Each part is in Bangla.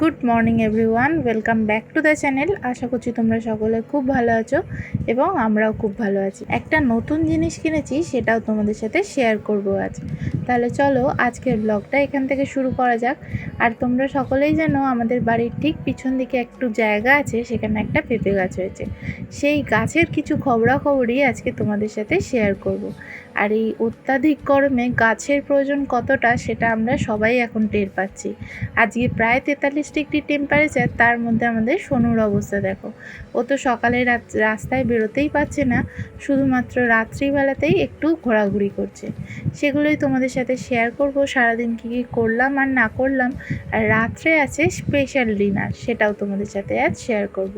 Good morning everyone, welcome back to the channel. আশা করছি তোমরা সকলে খুব ভালো আছো এবং আমরাও খুব ভালো আছি। একটা নতুন জিনিস কিনেছি, সেটাও তোমাদের সাথে শেয়ার করব আজ। তাহলে চলো আজকের ব্লগটা এখান থেকে শুরু করা যাক। আর তোমরা সকলেই জানো, আমাদের বাড়ির ঠিক পিছন দিকে একটু জায়গা আছে, সেখানে একটা পেঁপে গাছ হয়েছে। সেই গাছের কিছু খবরাখবরই আজকে তোমাদের সাথে শেয়ার করব। আর এই অত্যাধিক গরমে গাছের প্রয়োজন কতটা, সেটা আমরা সবাই এখন টের পাচ্ছি। আজকে প্রায় তেতাল্লিশ ডিগ্রি টেম্পারেচার তার মধ্যে আমাদের সোনুর অবস্থা দেখো। ও তো সকালে রাস্তায় বেরোতেই পারছে না, শুধুমাত্র রাত্রিবেলাতেই একটু ঘোরাঘুরি করছে। সেগুলোই তোমাদের সাথে শেয়ার করব, সারাদিন কী কী করলাম আর না করলাম। আর রাত্রে আছে স্পেশাল ডিনার সেটাও তোমাদের সাথে আজ শেয়ার করব।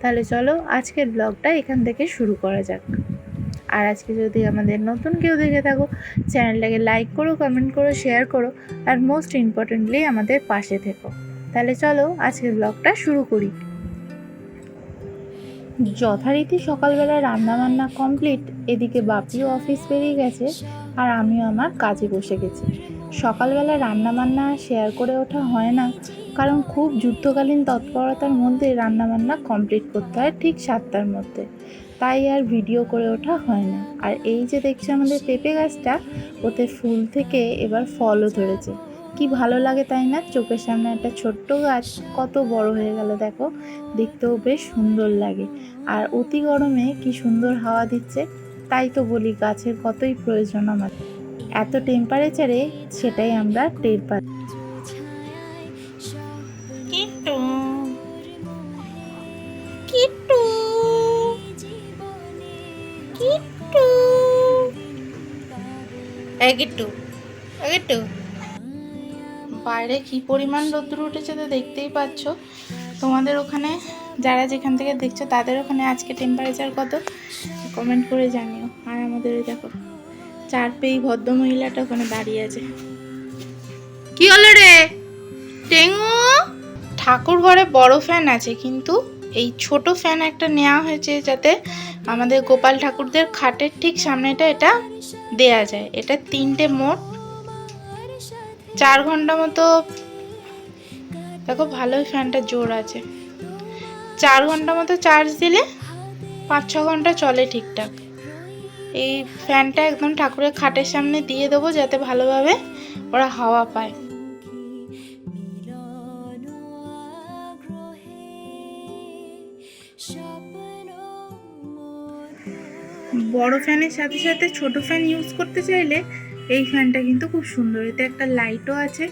তাহলে চলো আজকের ব্লগটা এখান থেকে শুরু করা যাক। আর আজকে যদি আমাদের নতুন কেউ দেখে থাকো চ্যানেলটাকে লাইক করো কমেন্ট করো শেয়ার করো, আর মোস্ট ইম্পর্টেন্টলি আমাদের পাশে থেকো। তাহলে চলো আজকের ব্লগটা শুরু করি। যথারীতি সকালবেলা রান্না বান্না কমপ্লিট, এদিকে বাপিও অফিস বেরিয়ে গেছে আর আমিও আমার কাজে বসে গেছি। সকালবেলা রান্না বান্না শেয়ার করে ওঠা হয় না, কারণ খুব যুদ্ধকালীন তৎপরতার মধ্যে রান্না বান্না কমপ্লিট করতে হয় ঠিক সাতটার মধ্যে। তাই আর ভিডিও করে ওঠা হয় না। আর এই যে দেখছি আমাদের পেঁপে গাছটা, ওতে ফুল থেকে এবার ফলও ধরেছে। কি ভালো লাগে তাই না? চোখের সামনে একটা ছোট্ট গাছ কত বড় হয়ে গেল দেখো। দেখতেও বেশ সুন্দর লাগে। আর অতি গরমে কি সুন্দর হাওয়া দিচ্ছে তাই তো বলি গাছের কতই প্রয়োজন আমাদের। এত টেম্পারেচারে সেটাই আমরা টের কিট্টু এই কিট্টু। বাইরে কি পরিমাণ রোদ্দুর উঠেছে তো দেখতেই পাচ্ছ। তোমাদের ওখানে, যারা যেখান থেকে দেখছ, তাদের ওখানে আজকে টেম্পারেচার কত? কমেন্ট করে জানিও। আর আমাদের দেখো চার পেয়ে ভদ্র মহিলাটা ওখানে দাঁড়িয়ে আছে। কি হলো রে? টেঙ্গু? ঠাকুর ঘরে বড় ফ্যান আছে, কিন্তু এই ছোট ফ্যান একটা নেওয়া হয়েছে যাতে আমাদের গোপাল ঠাকুরদের খাটের ঠিক সামনেটা এটা দেয়া যায়। এটা তিনটে মোট চার ঘণ্টা মতো, দেখো ভালোই ফ্যানটা জোর আছে। চার ঘণ্টা মতো চার্জ দিলে পাঁচ, ছ ঘণ্টা চলে ঠিকঠাক। এই ফ্যানটা একদম ঠাকুরের খাটের সামনে দিয়ে দেবো যাতে ভালোভাবে ওরা হাওয়া পায়। বড় ফ্যানের সাথে সাথে ছোট ফ্যান ইউজ করতে চাইলে এই ফ্যানটা কিন্তু খুব সুন্দর। এতে একটা লাইটও আছে,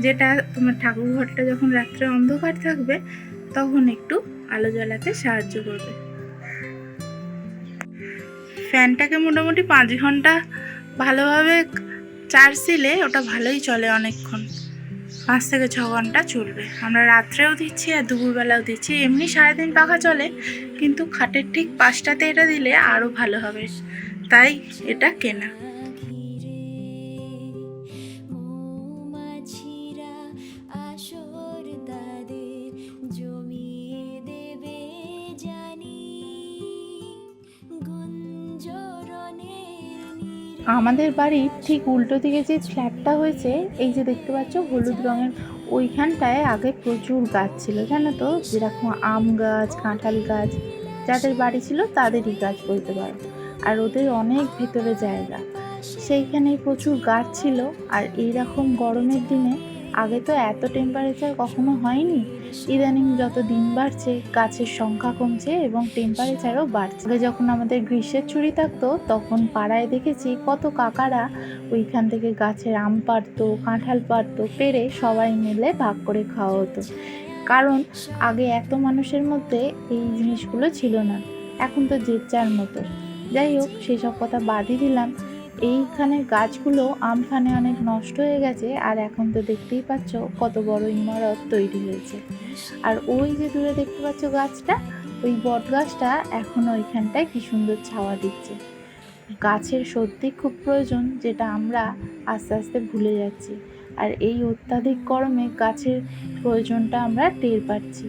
যেটা তোমার ঠাকুর ঘরটা যখন রাত্রে অন্ধকার থাকবে, তখন একটু আলো জ্বালাতে সাহায্য করবে। ফ্যানটাকে মোটামুটি পাঁচ ঘণ্টা ভালোভাবে চার্জ দিলে ওটা ভালোই চলে অনেকক্ষণ। পাঁচ থেকে ছ ঘণ্টা চলবে। আমরা রাত্রেও দিচ্ছি আর দুপুরবেলাও দিচ্ছি। এমনি সারাদিন পাখা চলে, কিন্তু খাটের ঠিক পাঁচটাতে এটা দিলে আরও ভালো হবে। তাই এটা কেনা। আমাদের বাড়ির ঠিক উল্টো দিকে যে ফ্ল্যাটটা হয়েছে, এই যে দেখতে পাচ্ছ হলুদ রঙের, ওইখানটায় আগে প্রচুর গাছ ছিল, জানো তো? যেরকম আম গাছ, কাঁঠাল গাছ, যাদের বাড়ি ছিল তাদেরই গাছ বলতে পারো। আর ওদের অনেক ভেতরে জায়গা। সেইখানে প্রচুর গাছ ছিল, আর এইরকম গরমের দিনে আগে তো এত টেম্পারেচার কখনো হয়নি। ইদানিং যত দিন বাড়ছে, গাছের সংখ্যা কমছে এবং টেম্পারেচারও বাড়ছে। আগে যখন আমাদের গ্রীষ্মের ছুরি থাকতো, তখন পাড়ায় দেখেছি কত কাকারা ওইখান থেকে গাছের আম পাড়তো, কাঁঠাল পাড়তো পেরে সবাই মিলে ভাগ করে খাওয়া হতো। কারণ আগে এত মানুষের মধ্যে এই জিনিসগুলো ছিল না। এখন তো যে যার মতো। যাই হোক, সেসব কথা বাদই দিলাম। এইখানে গাছগুলো আমফানে অনেক নষ্ট হয়ে গেছে, আর এখন তো দেখতেই পাচ্ছ কত বড় ইমারত তৈরি হয়েছে। আর ওই যে দূরে দেখতে পাচ্ছ গাছটা, ওই বট গাছটা এখন ওইখানটায় কি সুন্দর ছাওয়া দিচ্ছে। গাছের সত্যি খুব প্রয়োজন, যেটা আমরা আস্তে আস্তে ভুলে যাচ্ছি। আর এই অত্যাধিক গরমে গাছের প্রয়োজনটা আমরা টের পাচ্ছি।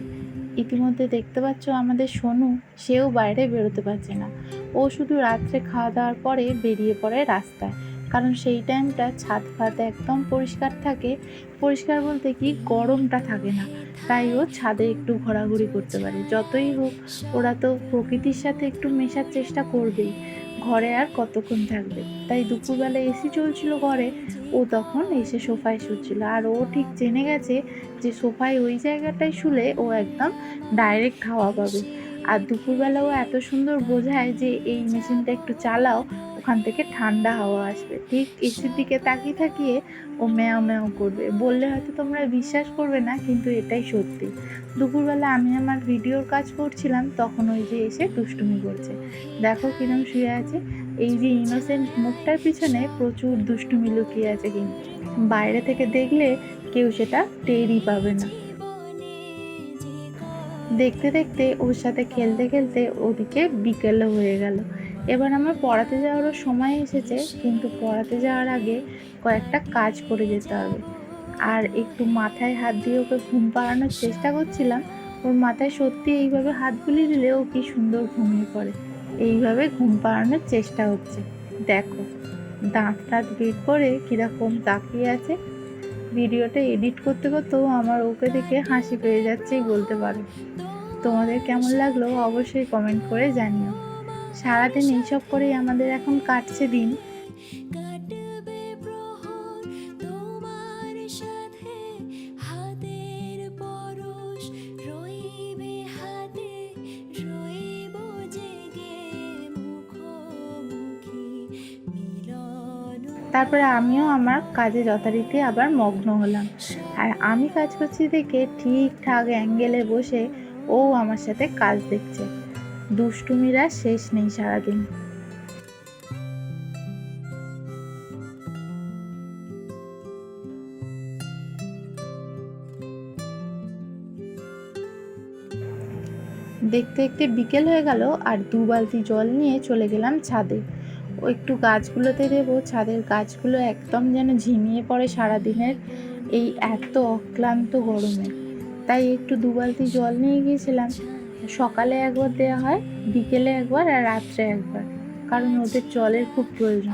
ইতিমধ্যে দেখতে পাচ্ছ আমাদের সোনু, সেও বাইরে বেরোতে পারছে না। ও শুধু রাত্রে খাওয়া দাওয়ার পরে বেরিয়ে পড়ে রাস্তায়। কারণ সেই টাইমটা ছাদ ফাদ একদম পরিষ্কার থাকে। পরিষ্কার বলতে কি, গরমটা থাকে না। তাই ও ছাদে একটু ঘোরাঘুরি করতে পারে। যতই হোক, ওরা তো প্রকৃতির সাথে একটু মেশার চেষ্টা করবেই। ঘরে আর কতক্ষণ থাকবে? তাই দুপুরবেলা এসি চলছিল ঘরে, ও তখন এসে সোফায় শুচ্ছিল। আর ও ঠিক জেনে গেছে যে সোফায় ওই জায়গাটায় শুলে ও একদম ডাইরেক্ট হাওয়া পাবে। আর দুপুরবেলা ও এত সুন্দর বোঝায় যে এই মেশিনটা একটু চালাও ওখান থেকে ঠান্ডা হাওয়া আসবে। ঠিক এসির দিকে তাকিয়ে থাকিয়ে ও ম্যাও ম্যাও করবে। বললে হয়তো তোমরা বিশ্বাস করবে না, কিন্তু এটাই সত্যি। দুপুরবেলা আমি আমার ভিডিওর কাজ করছিলাম, তখন ওই যে এসে দুষ্টুমি করছে। দেখো কিরম শুয়ে আছে। এই যে ইনোসেন্ট মুখটার পিছনে প্রচুর দুষ্টুমি লুকিয়ে আছে কিন্তু। বাইরে থেকে দেখলে কেউ সেটা টেরই পাবে না। দেখতে দেখতে ওর সাথে খেলতে খেলতে ওদিকে বিকেলও হয়ে গেল। এবার আমার পড়াতে যাওয়ারও সময় এসেছে, কিন্তু পড়াতে যাওয়ার আগে কয়েকটা কাজ করে যেতে হবে। আর একটু মাথায় হাত দিয়ে ওকে ঘুম পাড়ানোর চেষ্টা করছিলাম, ওর মাথায় সত্যি এইভাবে হাত বুলিয়ে দিলে ও কি সুন্দর ঘুমিয়ে পড়ে। এইভাবে ঘুম পাড়ানোর চেষ্টা হচ্ছে। দেখো, দাঁত টাত বের করে কীরকম তাকিয়ে আছে। ভিডিওটা এডিট করতে করতেও আমার ওকে দেখে হাসি পেয়ে যাচ্ছেই বলতে পারো। তোমাদের কেমন লাগল অবশ্যই কমেন্ট করে জানিও। সারাদিন এইসব করেই আমাদের এখন কাটছে দিন। তারপরে আমিও আমার কাজে যথারীতি আবার মগ্ন হলাম। আর আমি কাজ করছি দেখে ঠিকঠাক অ্যাঙ্গেলে বসে ও আমার সাথে কাজ দেখছে। দুষ্টুমিরা শেষ নেই সারাদিন। দেখতে দেখতে বিকেল হয়ে গেল, আর দু বালতি জল নিয়ে চলে গেলাম ছাদে। ও একটু গাছগুলোতে দেবো, ছাদের গাছগুলো একদম যেন ঝিমিয়ে পড়ে সারাদিনের এই এত অক্লান্ত গরমে। তাই একটু দু বালতি জল নিয়ে গিয়েছিলাম। সকালে একবার দেওয়া হয়, বিকেলে একবার আর রাত্রে একবার। কারণ ওদের জলের খুব প্রয়োজন।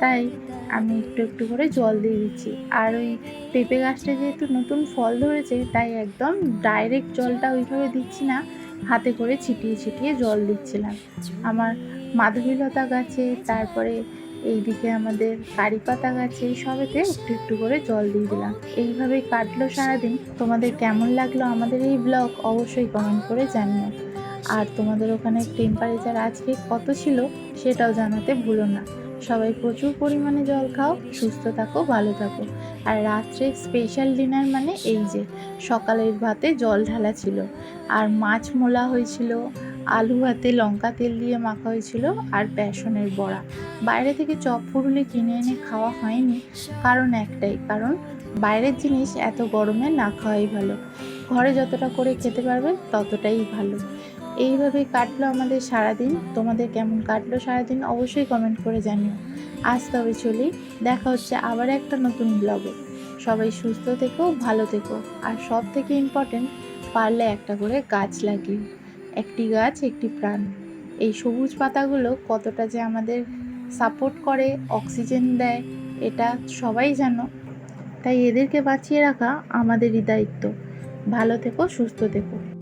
তাই আমি একটু একটু করে জল দিয়ে দিচ্ছি। আর ওই পেঁপে গাছটা যেহেতু নতুন ফল ধরেছে, তাই একদম ডাইরেক্ট জলটা ওইভাবে দিচ্ছি না। হাতে করে ছিটিয়ে ছিটিয়ে জল দিচ্ছিলাম। আমার মাধবীলতা গাছে, তারপরে এইদিকে আমাদের কারি পাতা গাছে সবেতে একটু একটু করে জল দিয়ে দিলাম। এইভাবেই কাটলো সারাদিন। তোমাদের কেমন লাগল আমাদের এই ব্লগ অবশ্যই কমেন্ট করে জানিও। আর তোমাদের ওখানে টেম্পারেচার আজকে কত ছিল সেটাও জানাতে ভুলো না। সবাই প্রচুর পরিমাণে জল খাও, সুস্থ থাকো, ভালো থাকো। আর রাত্রে স্পেশাল ডিনার মানে এই যে, সকালের ভাতে জল ঢালা ছিল। আর মাছ মোলা হয়েছিল আলু হাতে লঙ্কা তেল দিয়ে মাখা হয়েছিল আর বেসনের বড়া। বাইরে থেকে চপ ফুরুলি কিনে এনে খাওয়া হয়নি, কারণ একটাই, কারণ বাইরের জিনিস এত গরমে না খাওয়াই ভালো। ঘরে যতটা করে খেতে পারবে ততটাই ভালো। এইভাবে কাটলো আমাদের সারাদিন। তোমাদের কেমন কাটলো সারাদিন অবশ্যই কমেন্ট করে জানিও। আজ তবে চলি, দেখা হচ্ছে আবার একটা নতুন ব্লগে সবাই সুস্থ থেকো, ভালো থেকো। আর সব থেকে ইম্পর্টেন্ট পারলে একটা করে গাছ লাগিও। একটি গাছ, একটি প্রাণ। এই সবুজ পাতাগুলো কতটা যে আমাদের সাপোর্ট করে অক্সিজেন দেয়, এটা সবাই জানো। তাই এদেরকে বাঁচিয়ে রাখা আমাদেরই দায়িত্ব। ভালো থেকো, সুস্থ থেকো।